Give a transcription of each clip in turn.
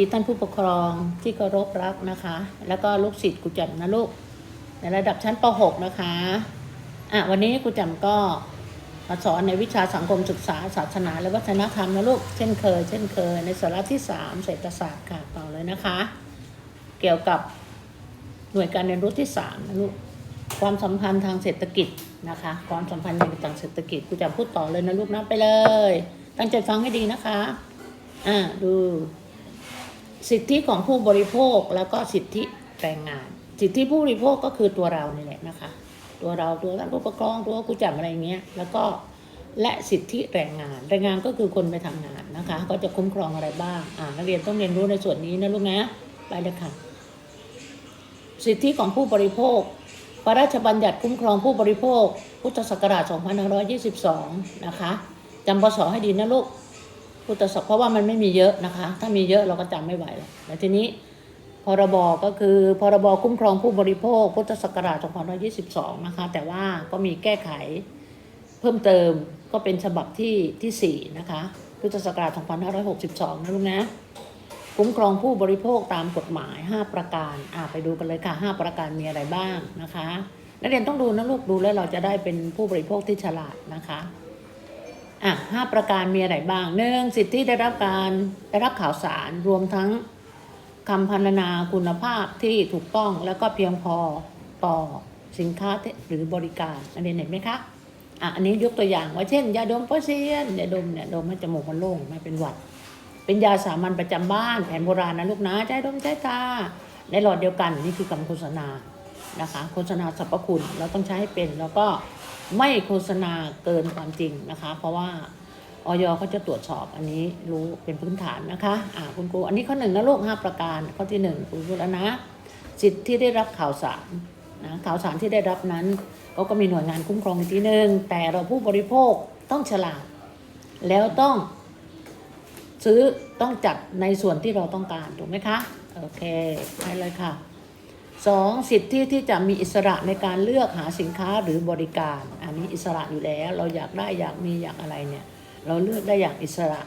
ดีท่านผู้ปกครองที่เคารพรักนะคะ แล้วก็ลูกศิษย์กูแจมนะลูก ในระดับชั้นป .6 นะคะอะวันนี้กูแจมก็มาสอนในวิชาสังคมศึกษาศาสนา และวัฒนธรรมนะลูก เช่นเคย เช่นเคย ในสาระที่3เศรษฐศาสตร์ค่ะต่อเลยนะคะ เกี่ยวกับหน่วยการเรียนรู้ที่3นะลูกความสัมพันธ์ทางเศรษฐกิจนะคะ ความสัมพันธ์ทางเศรษฐกิจกูจะพูดต่อเลยนะลูกนะไปเลย ตั้งใจฟังให้ดีนะคะ อ่าดู สิทธิของผู้บริโภคแล้วก็สิทธิแรงงาน สิทธิผู้บริโภคก็คือตัวเรานี่แหละนะคะ ตัวเราตัวท่านผู้ปกครองตัวกูจับอะไรเงี้ยแล้วก็และสิทธิแรงงาน แรงงานก็คือคนไปทำงานนะคะ ก็จะคุ้มครองอะไรบ้างอ่านักเรียนต้องเรียนรู้ในส่วนนี้นะลูกนะไปเลยค่ะ สิทธิของผู้บริโภค พระราชบัญญัติคุ้มครองผู้บริโภค พุทธศักราช 2522 นะคะจำพศให้ดีนะลูก พุทธศักราชเพราะว่ามันไม่มีเยอะนะคะ ถ้ามีเยอะเราก็จำไม่ไหวแล้วแต่ทีนี้พรบก็คือพรบคุ้มครองผู้บริโภค พุทธศักราช2522 นะคะ แต่ว่าก็มีแก้ไขเพิ่มเติมก็เป็นฉบับที่ที่4นะคะพุทธศักราช2562 นะลูกนะ คุ้มครองผู้บริโภคตามกฎหมาย 5 ประการอ่าไปดูกันเลยค่ะ 5 ประการมีอะไรบ้างนะคะ นักเรียนต้องดูนะลูกดูแล้วเราจะได้เป็นผู้บริโภคที่ฉลาดนะคะ อะห้าประการมีอะไรบ้างหนึ่งสิทธิได้รับการได้รับข่าวสารรวมทั้งคำพรรณนาคุณภาพที่ถูกต้องแล้วก็เพียงพอต่อสินค้าหรือบริการอันนี้เห็นไหมคะอะอันนี้ยกตัวอย่างว่าเช่นยาดมโพเซียนยาดมเนี่ยดมให้จมูกมันโล่งไม่เป็นหวัด เป็นยาสามัญประจำบ้านแผนโบราณนะลูกนะใช้ดมใช้ตาในหลอดเดียวกันนี่คือคำโฆษณานะคะโฆษณาสรรพคุณเราต้องใช้ให้เป็นแล้วก็ ไม่โฆษณาเกินความจริงนะคะ เพราะว่าออยเขาจะตรวจสอบอันนี้รู้เป็นพื้นฐานนะคะอ่าคุณครูอันนี้ข้อหนึ่งนะลูกห้าประการข้อที่หนึ่งครูพูดแล้วนะสิทธิที่ได้รับข่าวสารนะข่าวสารที่ได้รับนั้นเขาก็มีหน่วยงานคุ้มครองอีกทีหนึ่งแต่เราผู้บริโภคต้องฉลาด แล้วต้องซื้อต้องจัดในส่วนที่เราต้องการถูกไหมคะ โอเคไปเลยค่ะ สองสิทธิที่จะมีอิสระในการเลือกหาสินค้าหรือบริการ อันนี้อิสระอยู่แล้ว เราอยากได้อยากมีอยากอะไรเนี่ย เราเลือกได้อย่างอิสระ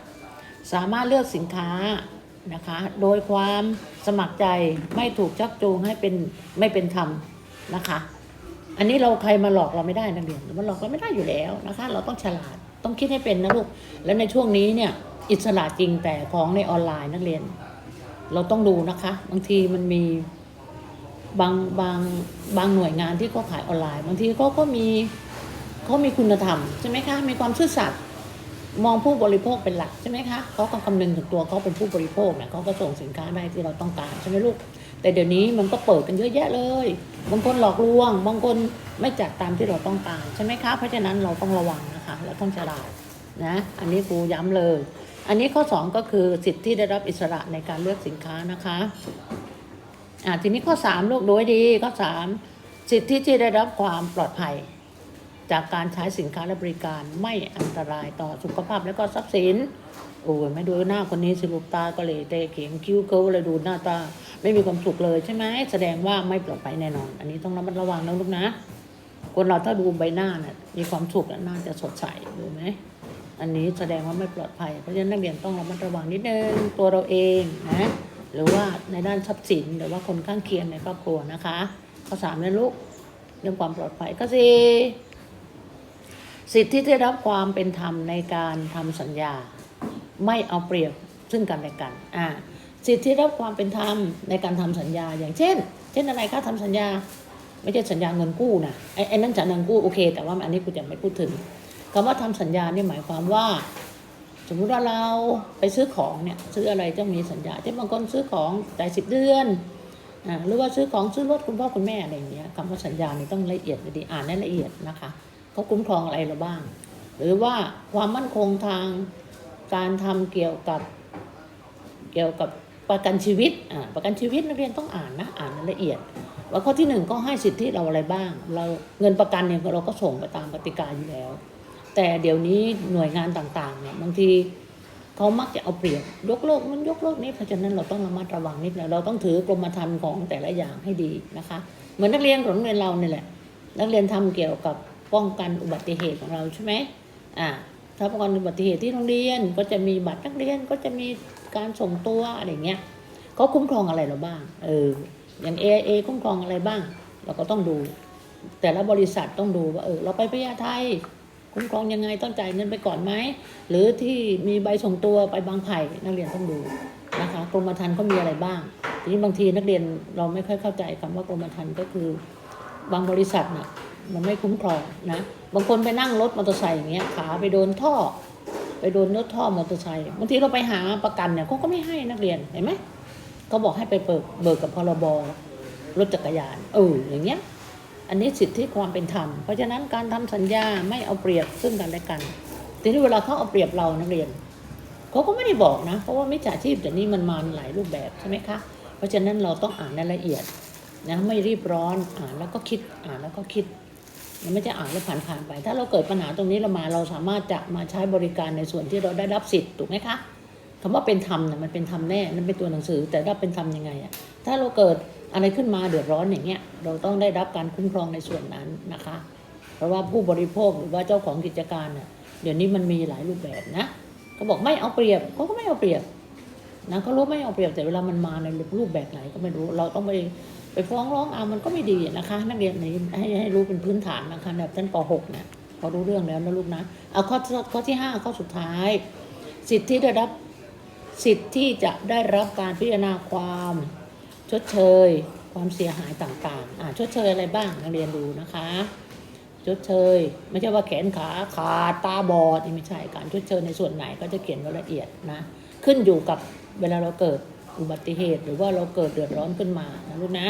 สามารถเลือกสินค้านะคะ โดยความสมัครใจไม่ถูกชักจูงให้เป็นไม่เป็นธรรมนะคะ อันนี้เราใครมาหลอกเราไม่ได้นะเรียนมันหลอกเราไม่ได้อยู่แล้วนะคะ เราต้องฉลาดต้องคิดให้เป็นนะลูก แล้วในช่วงนี้เนี่ยอิสระจริงแต่ของในออนไลน์นักเรียน เราต้องดูนะคะ บางทีมันมี บางบางบางหน่วยงานที่เขาขายออนไลน์บางทีเขาก็มีเขามีคุณธรรมใช่ไหมคะมีความซื่อสัตย์มองผู้บริโภคเป็นหลักใช่ไหมคะเขาก็คำนึงถึงตัวเขาเป็นผู้บริโภคเนี่ยเขาก็ส่งสินค้าได้ที่เราต้องการใช่ไหมลูก แต่เดี๋ยวนี้มันก็เปิดกันเยอะแยะเลย บางคนหลอกลวง บางคนไม่จัดตามที่เราต้องการใช่ไหมคะเพราะฉะนั้นเราต้องระวังนะคะเราต้องฉลาดนะอันนี้ครูย้ำเลย อันนี้ข้อ 2 ก็คือสิทธิที่ได้รับอิสระในการเลือกสินค้านะคะ อ่าทีนี้ข้อ3ลูกดูให้ดีข้อ3สิทธิที่ได้รับความปลอดภัย จากการใช้สินค้าและบริการไม่อันตรายต่อสุขภาพและก็ทรัพย์สินโอ้ยไม่ดูหน้าคนนี้สิลูกตาก็เลยเตะเขียงคิ้วเคิ้วเลยดูหน้าตา ไม่มีความสุขเลยใช่ไหมแสดงว่าไม่ปลอดภัยแน่นอน อันนี้ต้องระมัดระวังนะลูกนะ คนเราถ้าดูใบหน้าเนี่ยมีความสุขน่ะน่าจะสดใสดูไหมอันนี้แสดงว่าไม่ปลอดภัย เพราะฉะนั้นนักเรียนต้องระมัดระวังนิดนึงตัวเราเองนะ หรือว่าในด้านทรัพย์สิน หรือว่าคนข้างเคียงในครอบครัวนะคะ ข้อสามนะลูกเรื่องความปลอดภัยข้อสี่สิทธิที่ได้รับความเป็นธรรมในการทำสัญญา ไม่เอาเปรียบซึ่งกันและกันอ่าสิทธิได้รับความเป็นธรรมในการทำสัญญา อย่างเช่น เช่นอะไรคะทำสัญญา ไม่ใช่สัญญาเงินกู้นะไอ้ไอ้นั่นสัญญาเงินกู้โอเค แต่ว่าอันนี้กูจะไม่พูดถึงคำว่าทำสัญญาเนี่ยหมายความว่า มมุติว่าเราไปซื้อของเนี่ยซื้ออะไรต้องมีสัญญาเช่นบางคนซื้อของจ่ายสิบเดือนอ่าหรือว่าซื้อของซื้อรถคุณพ่อคุณแม่อะไรอย่างเงี้ยคำว่าสัญญานี่ต้องละเอียดดีอ่านให้ละเอียดนะคะเขาคุ้มครองอะไรเราบ้าง หรือว่าความมั่นคงทางการทำเกี่ยวกับเกี่ยวกับประกันชีวิตอ่าประกันชีวิตนักเรียนต้องอ่านนะอ่านละเอียด ว่าข้อที่หนึ่งก็ให้สิทธิเราอะไรบ้าง เราเงินประกันเนี่ยเราก็ส่งไปตามกติกาอยู่แล้ว แต่เดี๋ยวนี้หน่วยงานต่างๆเนี่ยบางทีเขามักจะเอาเปรียบยกเลิกนั้นยกเลิกนี้เพราะฉะนั้นเราต้องระมัดระวังนิดนึงเราต้องถือกรมธรรม์ของแต่ละอย่างให้ดีนะคะ เหมือนนักเรียนของโรงเรียนเราเนี่ยแหละ นักเรียนทำเกี่ยวกับป้องกันอุบัติเหตุของเราใช่ไหมอ่าถ้าป้องกันอุบัติเหตุที่โรงเรียนก็จะมีบัตรนักเรียนก็จะมีการส่งตัวอะไรเงี้ยเขาคุ้มครองอะไรเราบ้างเอออย่าง AIA คุ้มครองอะไรบ้าง เราก็ต้องดู แต่ละบริษัทต้องดูว่าเออเราไปพญาไท คุ้มครองยังไงต้องจ่ายเงินไปก่อนไหมหรือที่มีใบส่งตัวไปบางไผ่นักเรียนต้องดูนะคะกรมธรรม์เขามีอะไรบ้าง ทีนี้บางทีนักเรียนเราไม่ค่อยเข้าใจคำว่ากรมธรรม์ก็คือบางบริษัทน่ะมันไม่คุ้มครองนะบางคนไปนั่งรถมอเตอร์ไซค์อย่างเงี้ยขาไปโดนท่อ ไปโดนรถท่อมอเตอร์ไซค์บางทีเราไปหาประกันเนี่ยเขาก็ไม่ให้นักเรียนเห็นไหมเขาบอกให้ไปเบิกเบิกกับพรบรถจักรยานเอออย่างเงี้ย อันนี้สิทธิความเป็นธรรม เพราะฉะนั้นการทำสัญญาไม่เอาเปรียบซึ่งกันและกัน ทีนี้เวลาเขาเอาเปรียบเรานักเรียนเขาก็ไม่ได้บอกนะ เพราะว่ามิจฉาชีพเดี๋ยวนี้มันมาหลายรูปแบบใช่ไหมคะ เพราะฉะนั้นเราต้องอ่านรายละเอียดนะไม่รีบร้อนอ่านแล้วก็คิดอ่านแล้วก็คิดมันไม่ใช่อ่านแล้วผ่านผ่านไป ถ้าเราเกิดปัญหาตรงนี้เรามาเราสามารถจะมาใช้บริการในส่วนที่เราได้รับสิทธิ์ถูกไหมคะคำว่าเป็นธรรมเนี่ยมันเป็นธรรมแน่นั่นเป็นตัวหนังสือ แต่ถ้าเป็นธรรมยังไงอะถ้าเราเกิด อะไรขึ้นมาเดือดร้อนอย่างเงี้ยเราต้องได้รับการคุ้มครองในส่วนนั้นนะคะ เพราะว่าผู้บริโภคหรือว่าเจ้าของกิจการเนี่ยเดี๋ยวนี้มันมีหลายรูปแบบนะเขาบอกไม่เอาเปรียบเขาก็ไม่เอาเปรียบนะเขารู้ไม่เอาเปรียบแต่เวลามันมาในรูปแบบไหนก็ไม่รู้ เราต้องไปไปฟ้องร้องเอามันก็ไม่ดีนะคะ นักเรียนนี้ให้ให้รู้เป็นพื้นฐานนะคะแบบชั้นป .6 เนี่ยพอรู้เรื่องแล้วนะลูกนะเอาข้อข้อที่ห้าข้อสุดท้าย สิทธิได้รับสิทธิที่จะได้รับการพิจารณาความ ชดเชย ความเสียหายต่างๆ อ่าชดเชยอะไรบ้างนักเรียนดูนะคะ ชดเชย ไม่ใช่ว่าแขนขาขาดตาบอดนี่ไม่ใช่การชดเชยในส่วนไหนก็จะเขียนไว้ละเอียดนะ ขึ้นอยู่กับเวลาเราเกิดอุบัติเหตุ หรือว่าเราเกิดเดือดร้อนขึ้นมานะลูกนะ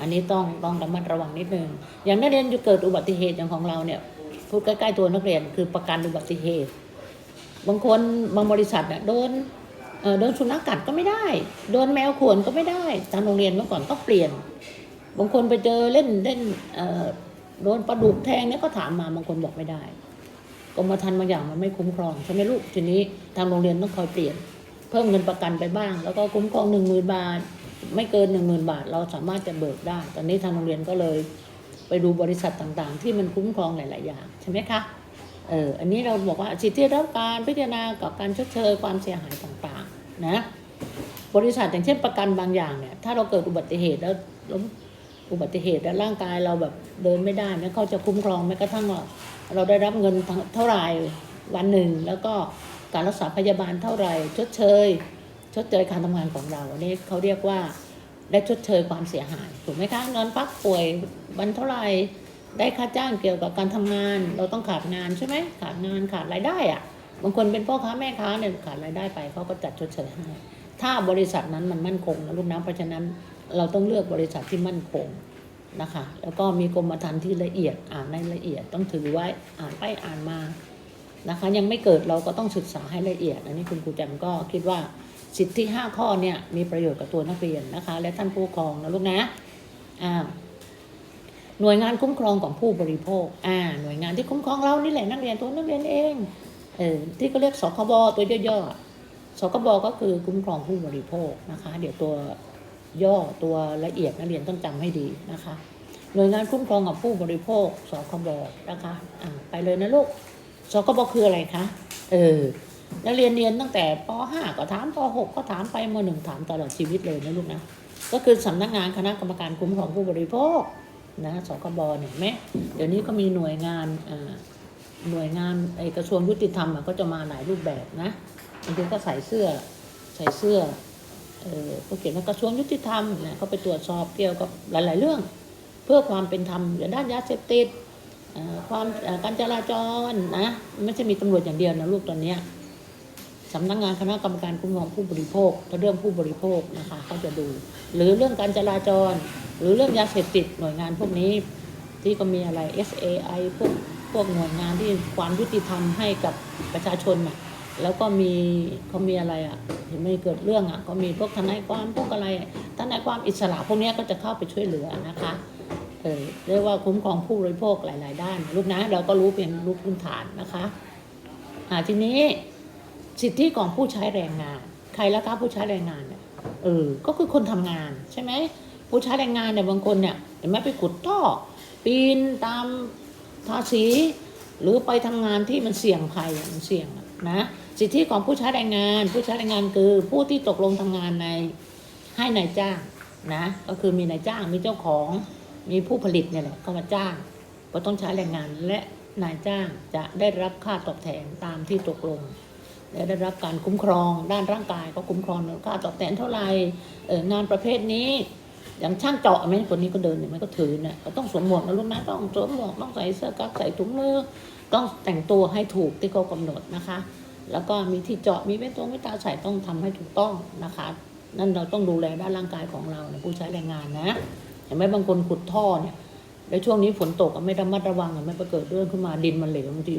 อันนี้ต้องต้องระมัดระวังนิดนึง อย่างนักเรียนอยู่เกิดอุบัติเหตุอย่างของเราเนี่ยพูดใกล้ๆตัวนักเรียนคือประกันอุบัติเหตุ บางคนบางบริษัทเนี่ยโดน โดนสุนัขกัดก็ไม่ได้ โดนแมวข่วนก็ไม่ได้ทางโรงเรียนเมื่อก่อนต้องเปลี่ยน บางคนไปเจอเล่นเล่นโดนปลาดุกแทงเนี่ยก็ถามมาบางคนบอกไม่ได้กรมธรรม์บางอย่างมันไม่คุ้มครองใช่ไหมลูกทีนี้ทางโรงเรียนต้องคอยเปลี่ยน เพิ่มเงินประกันไปบ้าง แล้วก็คุ้มครองหนึ่งหมื่นบาท ไม่เกินหนึ่งหมื่นบาท เราสามารถจะเบิกได้ ตอนนี้ทางโรงเรียนก็เลย ไปดูบริษัทต่างๆ ที่มันคุ้มครองหลาย ๆ อย่างใช่ไหมคะเอออันนี้เราบอกว่าสิทธิรับการพิจารณากับการชดเชยความเสียหายต่างๆ นะบริษัทอย่างเช่นประกันบางอย่างเนี่ย ถ้าเราเกิดอุบัติเหตุแล้วล้มอุบัติเหตุแล้วร่างกายเราแบบเดินไม่ได้เนี่ยเขาจะคุ้มครองแม้กระทั่งว่าเราได้รับเงินเท่าไหร่วันหนึ่ง แล้วก็การรักษาพยาบาลเท่าไหร่ ชดเชย ชดเชยการทำงานของเราอันนี้เขาเรียกว่าได้ชดเชยความเสียหายถูกไหมคะนอนพักป่วยวันเท่าไหร่ได้ค่าจ้างเกี่ยวกับการทำงาน เราต้องขาดงานใช่ไหมขาดงานขาดรายได้อะ บางคนเป็นพ่อค้าแม่ค้าเนี่ยขาดรายได้ไปเขาก็จัดชดเชยให้ถ้าบริษัทนั้นมันมั่นคงนะลูกนะเพราะฉะนั้นเราต้องเลือกบริษัทที่มั่นคงนะคะ แล้วก็มีกรมธรรม์ที่ละเอียดอ่านในละเอียดต้องถือไว้อ่านไปอ่านมานะคะ ยังไม่เกิดเราก็ต้องศึกษาให้ละเอียด อันนี้คุณครูแจมก็คิดว่าสิทธิห้าข้อเนี่ยมีประโยชน์กับตัวนักเรียนนะคะ และท่านผู้ปกครองนะลูกนะอ่าหน่วยงานคุ้มครองของผู้บริโภคอ่าหน่วยงานที่คุ้มครองเรานี่แหละนักเรียนตัวนักเรียนเอง เออที่เขาเรียกสคบตัวย่อๆสกบก็คือคุ้มครองผู้บริโภคนะคะ เดี๋ยวตัวย่อตัวละเอียดนักเรียนต้องจำให้ดีนะคะหน่วยงานคุ้มครองกับผู้บริโภคสคบนะคะอ่าไปเลยนะลูกสคบคืออะไรคะเออนักเรียนเรียนตั้งแต่ป .5 ก็ถามป .6 ก็ถามไปม .1 ถามตลอดชีวิตเลยนะลูกนะก็คือสำนักงานคณะกรรมการคุ้มครองผู้บริโภคนะสคบเนี่ยเห็นไหมเดี๋ยวนี้ก็มีหน่วยงานอ่า หน่วยงานไอกระทรวงยุติธรรมก็จะมาหลายรูปแบบนะบางทีก็ใส่เสื้อใส่เสื้อเออเขาเขียนว่ากระทรวงยุติธรรมนะเขาไปตรวจสอบเกี่ยวกับหลาย ๆ เรื่อง เพื่อความเป็นธรรมอย่างด้านยาเสพติดความการจราจรนะไม่ใช่มีตำรวจอย่างเดียวนะลูกตอนนี้สำนักงานคณะกรรมการคุ้มครองผู้บริโภคถ้าเรื่องผู้บริโภคนะคะเขาจะดู หรือเรื่องการจราจร หรือเรื่องยาเสพติดหน่วยงานพวกนี้ที่ก็มีอะไร SAI พวก พวกหน่วยงานที่ความยุติธรรมให้กับประชาชนน่ะแล้วก็มีเขามีอะไรอะเห็นไม่เกิดเรื่องอะก็มีพวกทนายความพวกอะไรทนายความอิสระพวกนี้ก็จะเข้าไปช่วยเหลือนะคะเออเรียกว่าคุ้มครองผู้บริโภคหลาย ๆ ด้านลูกนะเราก็รู้เพียงรู้พื้นฐานนะคะอ่าทีนี้สิทธิของผู้ใช้แรงงาน ใครล้วคะผู้ใช้แรงงานเนี่ยเออก็คือคนทำงานใช่ไหมผู้ใช้แรงงานเนี่ยบางคนเนี่ยเห็นไหมไปขุดท่อปีนตาม ภาษีหรือไปทำงานที่มันเสี่ยงภัยมันเสี่ยงนะสิทธิของผู้ใช้แรงงาน ผู้ใช้แรงงานคือผู้ที่ตกลงทำงานในให้นายจ้างนะก็คือมีนายจ้างมีเจ้าของมีผู้ผลิตเนี่ยแหละเข้ามาจ้าง ก็ต้องใช้แรงงานและนายจ้างจะได้รับค่าตอบแทนตามที่ตกลงและได้รับการคุ้มครอง ด้านร่างกายก็คุ้มครองค่าตอบแทนเท่าไหร่งานประเภทนี้ อย่างช่างเจาะไหมคนนี้ก็เดินเนี่ยมันก็ถือเนี่ยก็ต้องสวมหมวกนะลูกนะต้องสวมหมวกต้องใส่เสื้อกั๊กใส่ถุงมือต้องแต่งตัวให้ถูกที่เขากำหนดนะคะ แล้วก็มีที่เจาะมีเม็ดตรงเม็ดตาใส่ต้องทำให้ถูกต้องนะคะ นั่นเราต้องดูแลด้านร่างกายของเราเนี่ยผู้ใช้แรงงานนะเห็นไหมบางคนขุดท่อเนี่ยแล้วช่วงนี้ฝนตกไม่ระมัดระวังไม่ไปเกิดเรื่องขึ้นมาดินมันเหลวบางที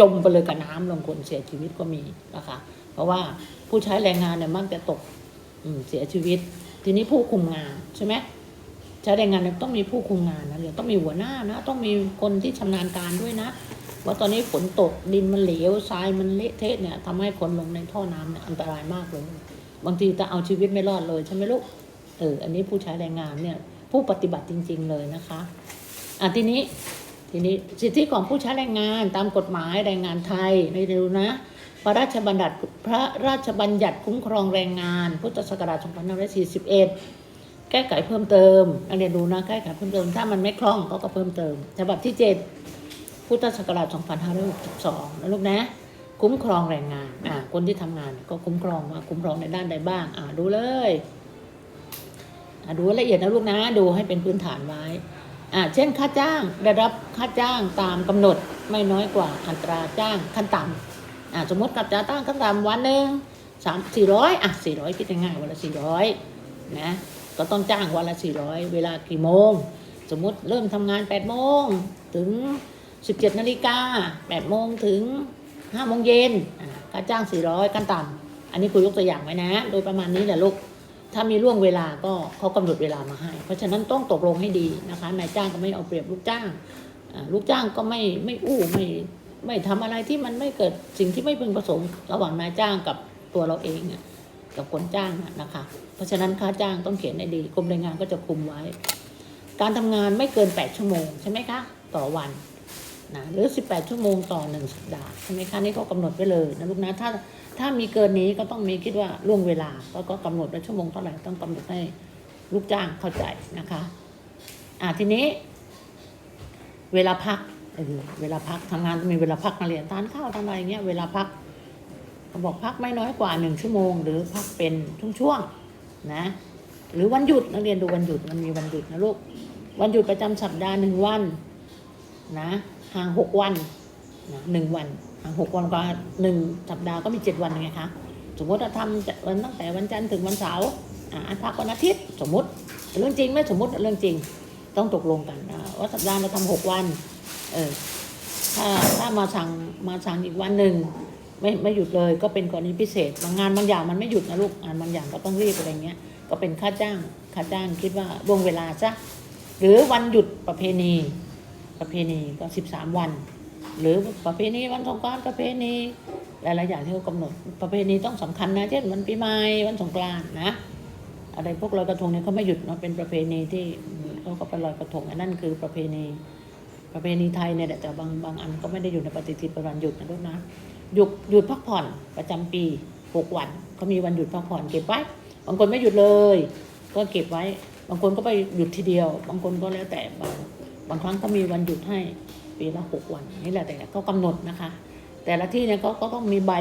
จมไปเลยกับน้ำบางคนเสียชีวิตก็มีนะคะ เพราะว่าผู้ใช้แรงงานเนี่ยมักจะตกเสียชีวิต ทีนี้ผู้คุมงานใช่ไหมใช้แรงงานต้องมีผู้คุมงานนะเดี๋ยวต้องมีหัวหน้านะต้องมีคนที่ชำนาญการด้วยนะว่าตอนนี้ฝนตกดินมันเหลวทรายมันเละเทะเนี่ยทำให้คนลงในท่อน้ำเนี่ยอันตรายมากเลย บางทีจะเอาชีวิตไม่รอดเลยใช่ไหมลูกเอออันนี้ผู้ใช้แรงงานเนี่ยผู้ปฏิบัติจริง ๆ เลยนะคะอะทีนี้ทีนี้สิทธิของผู้ใช้แรงงานตามกฎหมายแรงงานไทยในดูนะ ระราชบัญญัติพระราชบัญญัติคุ้มครองแรงงาน พุทธศักราช2541 แก้ไขเพิ่มเติมนักเรียนดูนะแก้ไขเพิ่มเติม ถ้ามันไม่คล่องก็ก็เพิ่มเติมฉบับที่ 7 พุทธศักราช2562นะลูกนะ คุ้มครองแรงงานอ่าคนที่ทำงานก็คุ้มครองว่าคุ้มครองในด้านใดบ้างอ่าดูเลยอ่าดูละเอียดนะลูกนะดูให้เป็นพื้นฐานไว้อ่าเช่นค่าจ้างได้รับค่าจ้างตามกำหนดไม่น้อยกว่าอัตราจ้างขั้นต่ำ อ่าสมมติกับจ้างตั้งขั้นต่ำวันหนึ่งสามสี่ร้อยอะสี่ร้อยคิดง่ายๆวันละสี่ร้อยนะก็ต้องจ้างวันละสี่ร้อยเวลากี่โมง สมมติเริ่มทำงานแปดโมงถึงสิบเจ็ดนาฬิกาแปดโมงถึงห้าโมงเย็นอ่าค่าจ้างสี่ร้อยขั้นต่ำอันนี้คุยยกตัวอย่างไว้นะ โดยประมาณนี้แหละลูกถ้ามีล่วงเวลาก็เขากำหนดเวลามาให้ เพราะฉะนั้นต้องตกลงให้ดีนะคะนายจ้างก็ไม่เอาเปรียบลูกจ้างลูกจ้างก็ไม่ไม่อู้ไม่ ไม่ทำอะไรที่มันไม่เกิดสิ่งที่ไม่พึงประสงค์ ระหว่างนายจ้างกับตัวเราเองกับคนจ้างนะคะ เพราะฉะนั้นค่าจ้างต้องเขียนให้ดีกรมแรงงานก็จะคุมไว้ การทำงานไม่เกิน 8 ชั่วโมงใช่ไหมคะ ต่อวันนะหรือ 18 ชั่วโมงต่อหนึ่งสัปดาห์ใช่ไหมคะนี่ก็กำหนดไว้เลยนะลูกนะถ้าถ้ามีเกินนี้ก็ต้องมีคิดว่าล่วงเวลาก็ก็กำหนดไว้ชั่วโมงเท่าไหร่ต้องกำหนดให้ลูกจ้างเข้าใจนะคะ อ่าทีนี้ เวลาพัก เออเวลาพักทำงานต้องมีเวลาพักมาเรียนทานข้าวทำอะไรเงี้ยเวลาพักเขาบอกพักไม่น้อยกว่าหนึ่งชั่วโมง หรือพักเป็นช่วงๆนะ หรือวันหยุดนักเรียนดูวันหยุดมันมีวันหยุดนะลูกวันหยุดประจำสัปดาห์หนึ่งวันนะห่างหกวันนะหนึ่งวันห่างหกวันก็หนึ่งสัปดาห์ก็มีเจ็ดวันไงคะสมมติเราทำวันตั้งแต่วันจันทร์ถึงวันเสาร์อ่าพักวันอาทิตย์สมมติเรื่องจริงไหมสมมติเรื่องจริงต้องตกลงกันว่าสัปดาห์เราทำหกวัน เออถ้าถ้ามาสั่งมาสั่งอีกวันหนึ่งไม่ไม่หยุดเลยก็เป็นกรณีพิเศษบางงานบางอย่างมันไม่หยุดนะลูกงานบางอย่างก็ต้องรีบอะไรเงี้ย ก็เป็นค่าจ้างค่าจ้างคิดว่าล่วงเวลาซะหรือวันหยุดประเพณี ประเพณีก็สิบสามวัน หรือประเพณีวันสงกรานต์ประเพณีหลายๆอย่างที่เขากำหนดประเพณีต้องสำคัญนะเช่นวันปีใหม่วันสงกรานต์นะอะไรพวกลอยกระทงเนี่ยเขาไม่หยุดเนาะเป็นประเพณีที่เขาก็ไปลอยกระทงอันนั่นคือประเพณี ประเพณีไทยเนี่ยแหละแต่บางบางอันก็ไม่ได้อยู่ในปฏิทินป็นวันหยุดนะลูกนะหยุดหยุดพักผ่อนประจำปีหกวันเขามีวันหยุดพักผ่อนเก็บไว้บางคนไม่หยุดเลย ก็เก็บไว้ บางคนก็ไปหยุดทีเดียว บางคนก็แล้วแต่บางบางครั้งก็มีวันหยุดให้ปีละหกวันนี่แหละแต่ก็กำหนดนะคะ แต่ละที่เนี่ยก็ก็ต้องมีใบ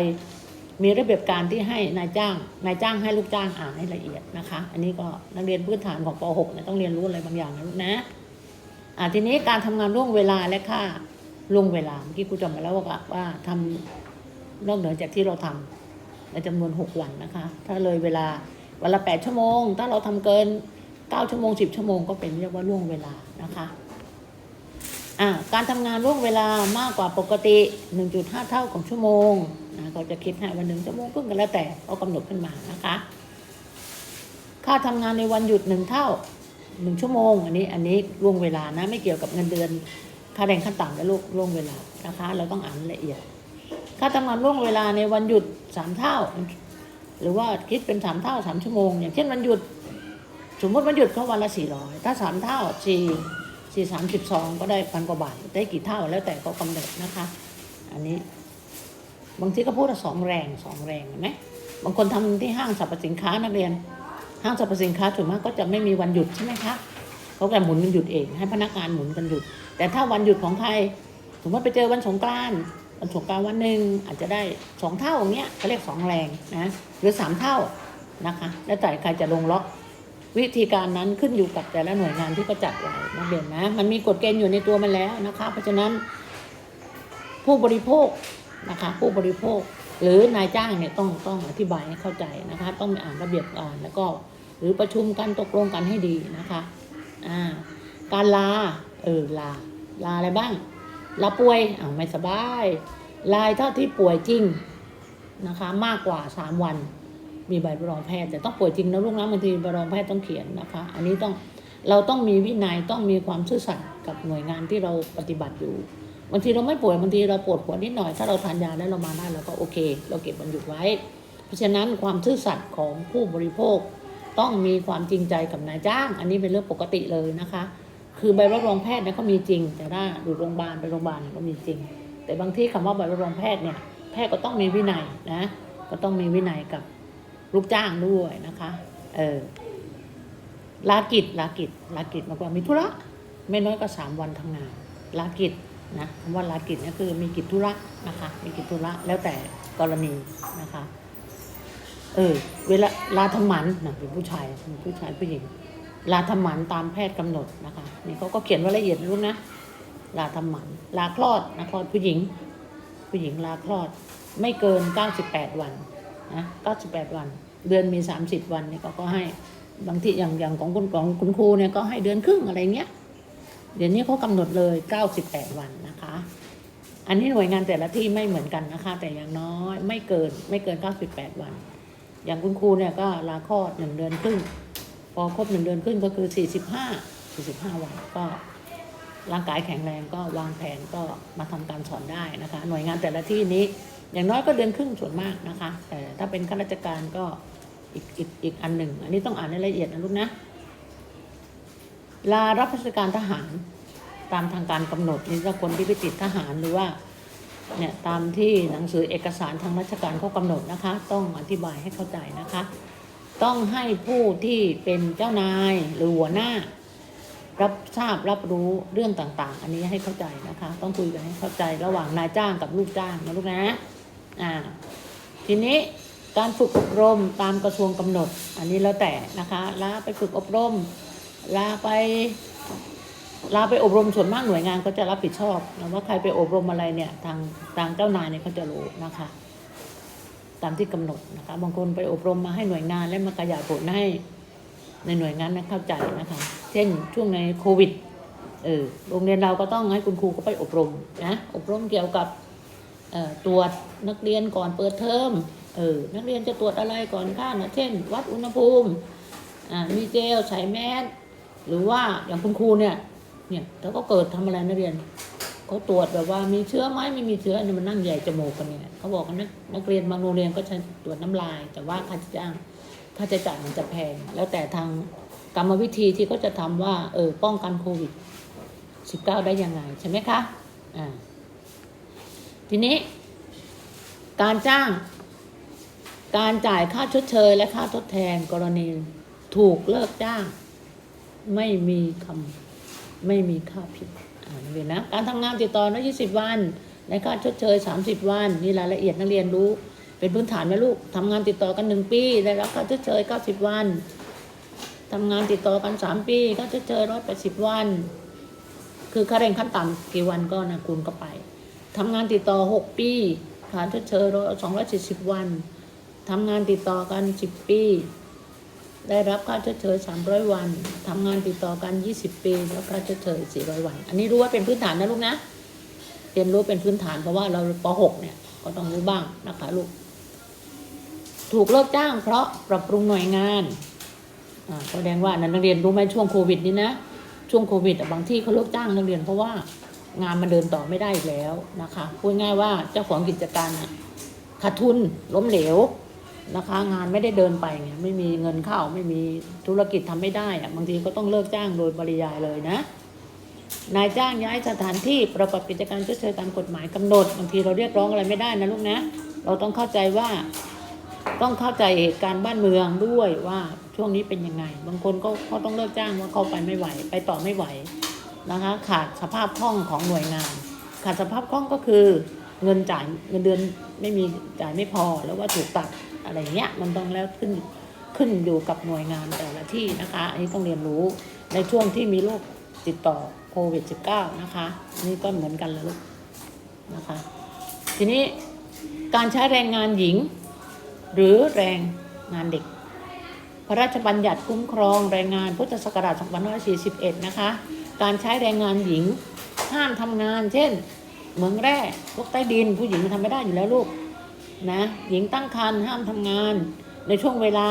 มีระเบียบการที่ให้นายจ้างนายจ้างให้ลูกจ้างอ่านให้ละเอียดนะคะ อันนี้ก็นักเรียนพื้นฐานของป .6 เนี่ยต้องเรียนรู้อะไรบางอย่างนะลูกนะ อ่าทีนี้การทำงานล่วงเวลาและค่าล่วงเวลาเมื่อกี้ครูจำมาแล้วว่าว่าทำนอกเหนือจากที่เราทำในจำนวนหกวันนะคะ ถ้าเลยเวลาวันละแปดชั่วโมง ถ้าเราทำเกินเก้าชั่วโมงสิบชั่วโมงก็เป็นเรียกว่าล่วงเวลานะคะอ่าการทำงานล่วงเวลามากกว่าปกติ1.5เท่าของชั่วโมงนะก็จะคิดให้วันหนึ่งชั่วโมงครึ่งกันแล้วแต่เขากำหนดขึ้นมานะคะ ค่าทำงานในวันหยุดหนึ่งเท่า หนึ่งชั่วโมง อันนี้อันนี้ล่วงเวลานะ ไม่เกี่ยวกับเงินเดือน ค่าแรงขั้นต่ำและลูกล่วงเวลานะคะ เราต้องอ่านละเอียด ค่าทำงานล่วงเวลาในวันหยุดสามเท่า หรือว่าคิดเป็นสามเท่าสามชั่วโมง อย่างเช่นวันหยุด สมมติวันหยุดเขาวันละสี่ร้อยถ้าสามเท่าสี่สี่สามสิบสองก็ได้พันกว่าบาทได้กี่เท่าแล้วแต่เขากำหนดนะคะ อันนี้ บางทีก็พูดว่าสองแรงสองแรงเห็นไหมบางคนทำที่ห้างสรรพสินค้านักเรียน ห้างสรรพสินค้าส่วนมากก็จะไม่มีวันหยุดใช่ไหมคะเขาจะหมุนกันหยุดเอง ให้พนักงานหมุนกันหยุด แต่ถ้าวันหยุดของใครสมมติไปเจอวันสงกรานต์วันสงกรานต์วันหนึ่งอาจจะได้สองเท่าอย่างเงี้ยเขาเรียกสองแรงนะหรือสามเท่านะคะแล้วแต่ใครจะลงล็อกวิธีการนั้นขึ้นอยู่กับแต่ละหน่วยงานที่เขาจัดไว้นะเบนนะมันมีกฎเกณฑ์อยู่ในตัวมันแล้วนะคะ เพราะฉะนั้นผู้บริโภคนะคะผู้บริโภค หรือนายจ้างเนี่ยต้องต้องอธิบายให้เข้าใจนะคะ ต้องอ่านระเบียบอ่านแล้วก็ หรือประชุมกันตกลงกันให้ดีนะคะอ่าการลาเออลาลาอะไรบ้าง ลาป่วยอ่าไม่สบายลายเท่าที่ป่วยจริงนะคะ มากกว่าสามวัน มีใบรับรองแพทย์แต่ต้องป่วยจริงนะลูกนะบางทีใบรับรองแพทย์ต้องเขียนนะคะ อันนี้ต้องเราต้องมีวินัยต้องมีความซื่อสัตย์กับหน่วยงานที่เราปฏิบัติอยู่บางทีเราไม่ป่วยบางทีเราปวดหัวนิดหน่อย ถ้าเราทานยาแล้วเรามาได้เราก็โอเค เราเก็บมันหยุดไว้ เพราะฉะนั้นความซื่อสัตย์ของผู้บริโภค ต้องมีความจริงใจกับนายจ้าง อันนี้เป็นเรื่องปกติเลยนะคะ คือใบรับรองแพทย์เนี่ยเขามีจริง แต่ถ้าอยู่โรงพยาบาลไปโรงพยาบาลก็มีจริง แต่บางที่คำว่าใบรับรองแพทย์เนี่ยแพทย์ก็ต้องมีวินัยนะ ก็ต้องมีวินัยกับลูกจ้างด้วยนะคะ เออลากิจลากิจลากิจมากกว่ามีธุระไม่น้อยกว่าสามวันทำงานลากิจนะคำว่าลากิจเนี่ยคือมีกิจธุระนะคะ มีกิจธุระแล้วแต่กรณีนะคะ เออ เวลาลาทมันนะเป็นผู้ชายเป็นผู้ชายผู้หญิง ลาทมันตามแพทย์กำหนดนะคะนี่เขาก็เขียนไว้ละเอียดนะลูกนะลาทมันลาคลอดนะคลอดผู้หญิง ผู้หญิงลาคลอด ไม่เกิน98วันนะ98วัน เดือนมี30วันเนี่ยเขาก็ให้บางทีอย่างอย่างของคุณของคุณครูเนี่ยก็ให้เดือนครึ่งอะไรเงี้ยเดี๋ยวนี้เขากำหนดเลย98วันนะคะ อันนี้หน่วยงานแต่ละที่ไม่เหมือนกันนะคะ แต่อย่างน้อยไม่เกินไม่เกิน98วัน อย่างคุณครูเนี่ยก็ลาคลอดหนึ่งเดือนครึ่ง พอครบหนึ่งเดือนครึ่งก็คือ45 45วันก็ร่างกายแข็งแรงก็วางแผนก็มาทำการสอนได้นะคะ หน่วยงานแต่ละที่นี้ อย่างน้อยก็เดือนครึ่งส่วนมากนะคะ แต่ถ้าเป็นข้าราชการก็อีกอีกอีกอันหนึ่ง อันนี้ต้องอ่านในรายละเอียดนะลูกนะลารับราชการทหารตามทางการกำหนดนี่ถ้าคนที่ไปติดทหารหรือว่า เนี่ยตามที่หนังสือเอกสารทางราชการเขากำหนดนะคะ ต้องอธิบายให้เข้าใจนะคะ ต้องให้ผู้ที่เป็นเจ้านายหรือหัวหน้า รับทราบรับรู้เรื่องต่างๆ อันนี้ให้เข้าใจนะคะ ต้องคุยกันให้เข้าใจระหว่างนายจ้างกับลูกจ้างนะลูกนะอ่าทีนี้การฝึกอบรมตามกระทรวงกำหนด อันนี้แล้วแต่นะคะลาไปฝึกอบรมลาไป ลาไปอบรมส่วนมากหน่วยงานก็จะรับผิดชอบนะว่าใครไปอบรมอะไรเนี่ยทางทางเจ้านายเนี่ยเขาจะรู้นะคะ ตามที่กำหนดนะคะบางคนไปอบรมมาให้หน่วยงานแล้วมาขยายผลให้ในหน่วยงานนั้นเข้าใจนะคะ เช่นช่วงในโควิดเออโรงเรียนเราก็ต้องให้คุณครูก็ไปอบรมนะอบรมเกี่ยวกับออตรวจนักเรียนก่อนเปิดเทอมเออนักเรียนจะตรวจอะไรก่อนข้านะเช่น วัดอุณหภูมิมีเจลใส่แมสหรือว่าอย่างคุณครูเนี่ย เนี่ยถ้าก็เกิดทำอะไรนักเรียนเขาตรวจแบบว่ามีเชื้อไหมไม่มีเชื้อเนี่ยมันนั่งใหญ่จมูกกันเนี่ยเขาบอกกันนักนักเรียนบางโรงเรียนก็ใช้ตรวจน้ำลาย แต่ว่าค่าใช้ายค่าใช้จ่ายมันจะแพง แล้วแต่ทางกรรมวิธีที่เขาจะทำว่าเออป้องกันโควิด 19 ได้ยังไงใช่ไหมคะอ่าทีนี้ การจ้าง การจ่ายค่าชดเชย และค่าทดแทนกรณีถูกเลิกจ้าง ไม่มีคำ ไม่มีค่าผิดอ่านเรียนนะการทำงานติดต่อน้อย20วันและค่าชดเชย30วันนี่รายละเอียดนักเรียนรู้ เป็นพื้นฐานนะลูกทำงานติดต่อกัน1ปีได้รับค่าชดเชย90วันทำงานติดต่อกัน3ปีค่าชดเชย180วัน คือค่าแรงขั้นต่ำกี่วันก็นะคูณก็ไปทำงานติดต่อ6ปีค่าชดเชย270วันทำงานติดต่อกัน10ปี ได้รับค่าชดเชย300 วันทำงานติดต่อกัน 20 ปีแล้วค่าชดเชย400 วัน อันนี้รู้ว่าเป็นพื้นฐานนะลูกนะ เรียนรู้เป็นพื้นฐานเพราะว่าเราป .6 เนี่ยก็ต้องรู้บ้างนะคะลูก ถูกเลิกจ้าง เพราะปรับปรุงหน่วยงานอ่าแสดงว่านั้นนักเรียนรู้ไหมช่วงโควิดนี้นะ ช่วงโควิดบางที่เขาเลิกจ้างนักเรียนเพราะว่างานมันเดินต่อไม่ได้อีกแล้วนะคะ พูดง่ายว่าเจ้าของกิจการขาดทุนล้มเหลว นะคะ งานไม่ได้เดินไปไงไม่มีเงินเข้าไม่มีธุรกิจทำไม่ได้อะบางทีก็ต้องเลิกจ้างโดยปริยายเลยนะนายจ้างย้ายสถานที่ประกอบกิจการชดเชยตามกฎหมายกำหนดบางทีเราเรียกร้องอะไรไม่ได้นะลูกนะ เราต้องเข้าใจว่า ต้องเข้าใจเหตุการณ์บ้านเมืองด้วยว่าช่วงนี้เป็นยังไง บางคนก็เขาต้องเลิกจ้างว่าเขาไปไม่ไหว ไปต่อไม่ไหวนะคะ ขาดสภาพคล่องของหน่วยงาน ขาดสภาพคล่องก็คือ เงินจ่ายเงินเดือนไม่มีจ่ายไม่พอแล้วว่าถูกตัด อะไรเงี้ยมันต้องแล้วขึ้นขึ้นอยู่กับหน่วยงานแต่ละที่นะคะ อันนี้ต้องเรียนรู้ในช่วงที่มีโรคติดต่อโควิด -19 นะคะนนี่ก็เหมือนกันเลยลูกนะคะ ทีนี้การใช้แรงงานหญิง หรือแรงงานเด็ก พระราชบัญญัติคุ้มครองแรงงานพุทธศักราช2541 นะคะ การใช้แรงงานหญิงห้ามทำงาน เช่น เหมืองแร่พวกใต้ดิน ผู้หญิงมันทำไม่ได้อยู่แล้วลูก นะหญิงตั้งครรภ์ห้ามทำงาน ในช่วงเวลา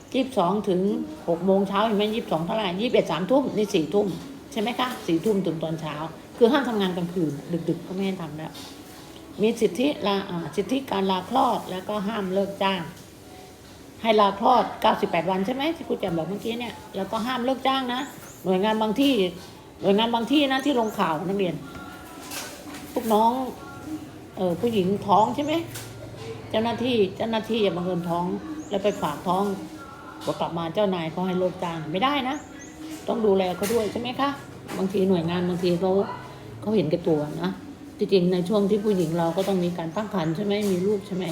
22ถึง6โมงเช้าเห็นไหม22เท่าไหร่21 3ทุ่มนี่4ทุ่มใช่ไหมคะ4ทุ่มถึงตอนเช้า คือห้ามทำงานกลางคืน ดึกๆก็ไม่ให้ทำแล้ว มีสิทธิลาสิทธิการลาคลอดแล้วก็ห้ามเลิกจ้าง ให้ลาคลอด 98 วันใช่ไหมที่ครูแจมบอกเมื่อกี้เนี่ยแล้วก็ห้ามเลิกจ้างนะ หน่วยงานบางที่ หน่วยงานบางที่นะที่ลงข่าวนักเรียนพวกน้องเออผู้หญิงท้องใช่ไหม เจ้าหน้าที่เจ้าหน้าที่อย่าบังเอิญท้อง แล้วไปฝากท้องพอกลับมาเจ้านายเขาให้ลิกจ้างไม่ได้นะ ต้องดูแลเขาด้วยใช่ไหมคะ บางทีหน่วยงานบางทีเขาเขาเห็นแก่ตัวนะจริงๆในช่วงที่ผู้หญิงเราก็ต้องมีการตั้งครรภ์ใช่ไหมมีลูกใช่ไหม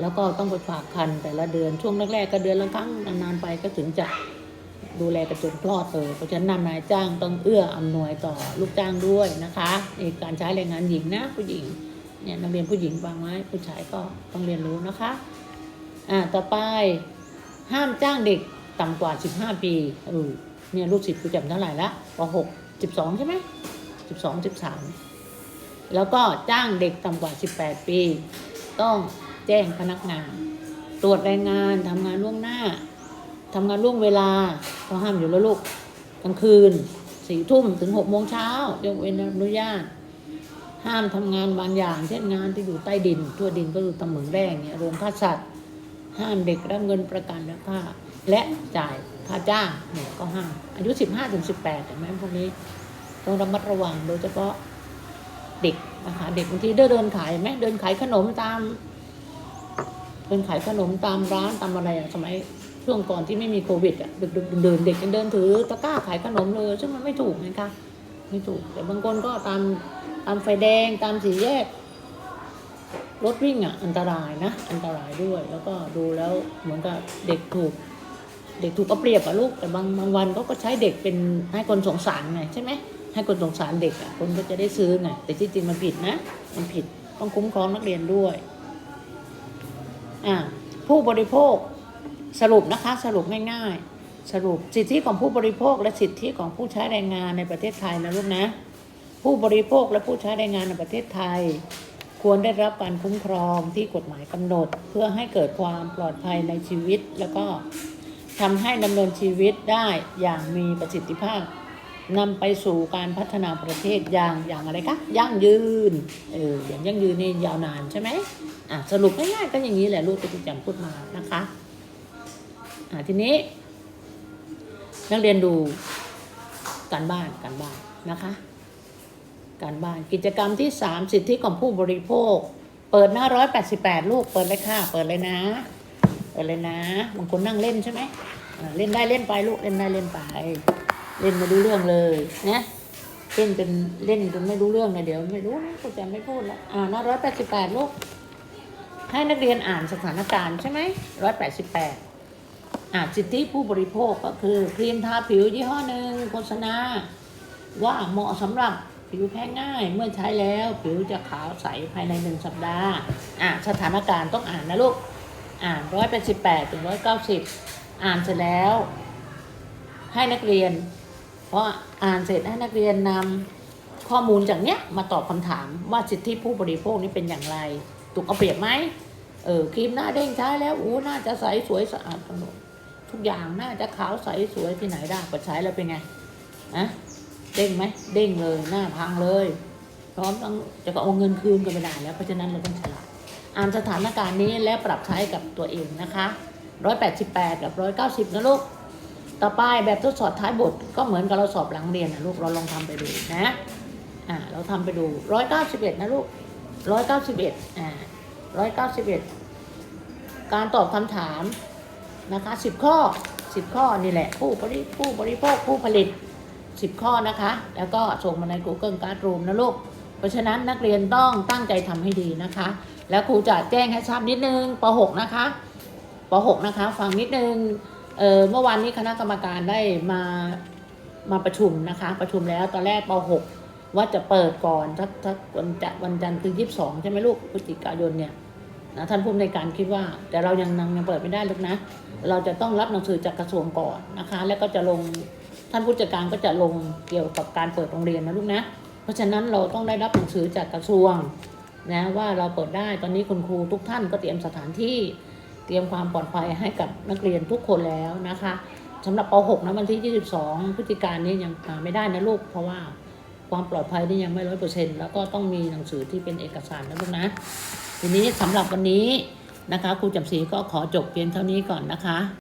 แล้วก็ต้องไปฝากคันแต่ละเดือนช่วงแรกๆก็เดือนละครั้งนานๆไปก็ถึงจะดูแลกระจนคลอดเลยเพราะฉะนั้นนายจ้างต้องเอื้ออำนวยต่อลูกจ้างด้วยนะคะในการใช้แรงงานหญิงนะผู้หญิง เนี่ยนักเรียนผู้หญิงฟังไว้ผู้ชายก็ต้องเรียนรู้นะคะ อ่าต่อไปห้ามจ้างเด็กต่ำกว่า 15 ปีเออเนี่ยลูกศิษย์กูจำเท่าไหร่ละป .6 12 ใช่ไหม12 13 แล้วก็จ้างเด็กต่ำกว่า 18 ปี ต้องแจ้งพนักงาน ตรวจแรงงานทำงานล่วงหน้าทำงานล่วงเวลาก็ห้ามอยู่แล้วลูกกลางคืนสี่ทุ่มถึงหกโมงเช้ายกเว้นอนุญาต ห้ามทำงานบางอย่าง เช่นงานที่อยู่ใต้ดิน ทั่วดินก็คือทำเหมืองแร่เนี่ยโรงฆ่าสัตว์ ห้ามเด็กรับเงินประกันและค่าและจ่ายค่าจ้างเนี่ยก็ห้ามอายุสิบห้าถึงสิบแปดเห็นไหมพวกนี้ต้องระมัดระวังโดยเฉพาะเด็กนะคะเด็กบางทีเดินเดินขายไหมเดินขายขนมตาม เดินขายขนมตามร้านตามอะไรอะสมัยช่วงก่อนที่ไม่มีโควิดอะดึกดึกเดินเด็กเดินถือตะกร้าขายขนมเลย ซึ่งมันไม่ถูกนะคะไม่ถูกแต่บางคนก็ตาม ตามไฟแดงตามสี่แยก รถวิ่งอะ อันตรายนะ อันตรายด้วย แล้วก็ดูแล้วเหมือนกับเด็กถูก เด็กถูกเอาเปรียบอะลูกแต่บางบางวันเขาก็ใช้เด็กเป็นให้คนสงสารไงใช่ไหมให้คนสงสารเด็กอะคนก็จะได้ซื้อไงแต่ที่จริงมันผิดนะ มันผิดต้องคุ้มครองนักเรียนด้วยอ่าผู้บริโภคสรุปนะคะสรุปง่ายๆ สรุปสิทธิของผู้บริโภคและสิทธิของผู้ใช้แรงงานในประเทศไทยนะลูกนะ ผู้บริโภคและผู้ใช้แรงงานในประเทศไทย ควรได้รับการคุ้มครองที่กฎหมายกำหนด เพื่อให้เกิดความปลอดภัยในชีวิต แล้วก็ทำให้ดำเนินชีวิตได้อย่างมีประสิทธิภาพนำไปสู่การพัฒนาประเทศอย่างอย่างอะไรคะยั่งยืนเอออย่างยั่งยืนนี่ยาวนานใช่ไหมอะสรุปง่ายๆก็อย่างนี้แหละลูกที่คุณจำพูดมานะคะอะทีนี้ นักเรียนดูการบ้านการบ้านนะคะ การบ้านกิจกรรมที่ 3 สิทธิของผู้บริโภค เปิดหน้า188ลูกเปิดเลยค่ะ เปิดเลยนะ เปิดเลยนะบางคนนั่งเล่นใช่ไหมเล่นได้เล่นไปลูกเล่นได้เล่นไป เล่นไม่รู้เรื่องเลยนะเล่นจนเล่นจนไม่รู้เรื่องนะเดี๋ยวไม่รู้นะกูจะไม่พูดละอ่าหน้า188ลูกให้นักเรียนอ่านสถานการณ์ใช่ไหม188อ่าสิทธิผู้บริโภคก็คือครีมทาผิวยี่ห้อหนึ่งโฆษณา ว่าเหมาะสำหรับ ผิวแพ้ง่ายเมื่อใช้แล้วผิวจะขาวใสภายในหนึ่งสัปดาห์อะสถานการณ์ต้องอ่านนะลูก อ่านร้อยเป็นสิบแปดถึงร้อยเก้าสิบอ่านเสร็จแล้ว ให้นักเรียน เพราะอ่านเสร็จให้นักเรียนนำข้อมูลจากเนี้ยมาตอบคำถามว่าสิทธิผู้บริโภคนี้เป็นอย่างไร ถูกเอาเปรียบไหมเออครีมหน้าเด้งใช้แล้วอู้น่าจะใสสวยสะอาดทั้งหมดทุกอย่างน่าจะขาวใสสวยที่ไหนได้พอใช้แล้วเป็นไงอะ เด้งไหมเด้งเลยหน้าพังเลยพร้อมต้องจะก็เอาเงินคืนก็ไม่ได้แล้ว เพราะฉะนั้นเราต้องฉลาดอ่านสถานการณ์นี้และปรับใช้กับตัวเองนะคะ188กับ190นะลูกต่อไปแบบทดสอบท้ายบทก็เหมือนกับเราสอบหลังเรียนนะลูกเราลองทำไปดูนะอ่าเราทำไปดู191นะลูก191อ่า191การตอบคำถามนะคะสิบข้อสิบข้อนี่แหละ ผู้บริผู้บริโภคผู้ผลิต สิบข้อนะคะ แล้วก็ส่งมาใน Google Classroom นะลูก เพราะฉะนั้นนักเรียนต้องตั้งใจทำให้ดีนะคะ แล้วครูจะแจ้งให้ทราบนิดนึงป .6 นะคะป .6 นะคะ ฟังนิดนึงเเมื่อวานนี้คณะกรรมการได้มามาประชุมนะคะ ประชุมแล้วตอนแรกป .6 ว่าจะเปิดก่อนทักทักวันจะวันจันทร์คือ22ใช่ไหมลูกพฤศจิกายนเนี่ยนะท่านผู้ในวยการคิดว่า แต่เรายังยังยังเปิดไม่ได้ลูกนะ เราจะต้องรับหนังสือจากกระทรวงก่อนนะคะ แล้วก็จะลง ท่านผู้จัดการก็จะลงเกี่ยวกับการเปิดโรงเรียนนะลูกนะ เพราะฉะนั้นเราต้องได้รับหนังสือจากกระทรวงนะว่าเราเปิดได้ตอนนี้คุณครูทุกท่านก็เตรียมสถานที่เตรียมความปลอดภัยให้กับนักเรียนทุกคนแล้วนะคะสำหรับป .6 นะวันที่ 22 พฤศจิกายนนี้ยังมาไม่ได้นะลูกเพราะว่าความปลอดภัยนี่ยังไม่ร้อยเปอร์เซ็นต์แล้วก็ต้องมีหนังสือที่เป็นเอกสารนะลูกนะ ทีนี้สำหรับวันนี้นะคะครูจำศรีก็ขอจบเพียงเท่านี้ก่อนนะคะ